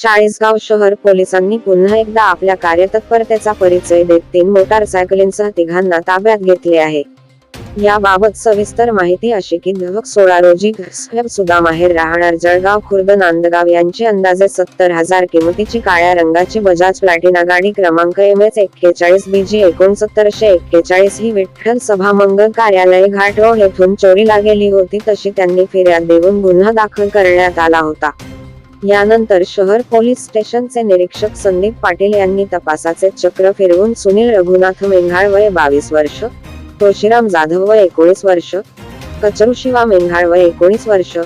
चाळीसगाव शहर पोलिसांनी पुन्हा एकदा आपल्या कार्यतत्परतेचा परिचय देत तीन मोटारसायकलींसह तिघांना ताब्यात घेतले आहे. याबाबत सविस्तर माहिती अशी की दिनांक सोळा रोजी साहेब सुदामाहेर राहणार जळगाव खुर्द नांदगाव यांची अंदाजे सत्तर हजार किमतीची काळ्या रंगाची बजाज प्लॅटिना गाडी क्रमांक एम एच एक्केचाळीस बीजी एकोणसत्तरशे एक्केचाळीस ही विठ्ठल सभामंगल कार्यालय घाट रोड येथून चोरीला गेली होती तशी त्यांनी फिर्याद देऊन गुन्हा दाखल करण्यात आला होता. यानंतर शहर पोलीस स्टेशनचे निरीक्षक संदीप पाटील यांनी तपासाचे चक्र फिरवून सुनील रघुनाथ मेंघाळ वय बावीस वर्ष तुळशीराम जाधव वय एकोणीस वर्ष कचरू शिवा मेंघाळ वय एकोणीस वर्ष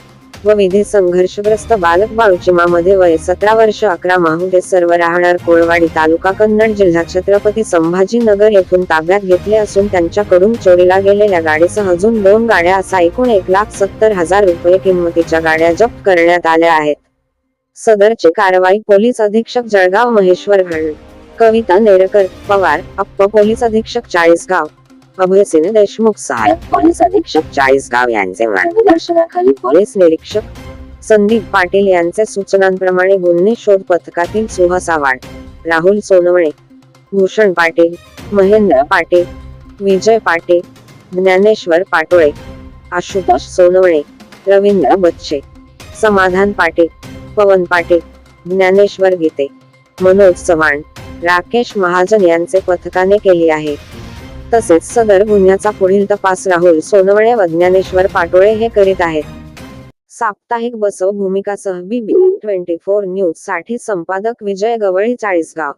व विधी संघर्षग्रस्त बालक बाळूचिमामध्ये वय सतरा वर्ष अकरा माहुदे सर्व राहणार कोळवाडी तालुका कन्नड जिल्हा छत्रपती संभाजीनगर येथून ताब्यात घेतले असून त्यांच्याकडून चोरीला गेलेल्या गाडीसह अजून दोन गाड्या असा एकूण एक लाख सत्तर हजार रुपये किंमतीच्या गाड्या जप्त करण्यात आल्या आहेत. सदरची कारवाई पोलीस अधीक्षक जळगाव महेश्वर घड कविता नेरकर पवार अप्प पोलीस अधीक्षक चाळीसगाव. अभयसिंह देशमुख सहाय्यक पोलीस अधीक्षक चाळीसगाव यांचे मार्गदर्शनाखाली पोलीस निरीक्षक संदीप पाटील यांचे सूचनांप्रमाणे गुन्हे शोध पथकातील सुहास आव्हाड राहुल सोनवणे भूषण पाटील महेंद्र पाटील विजय पाटील ज्ञानेश्वर पाटोळे आशुतोष सोनवणे रवींद्र बच्चे समाधान पाटील पवन पाटील ज्ञानेश्वर गीते मनोज चव्हाण राकेश महाजन यांचे पथकाने केली आहे. तसेच सदर गुन्ह्याचा पुढील तपास राहुल सोनवणे व ज्ञानेश्वर पाटोळे हे करीत आहेत. साप्ताहिक बसव भूमिकासह बीबी ट्वेंटी फोर न्यूजसाठी संपादक विजय गवळी चाळीसगाव.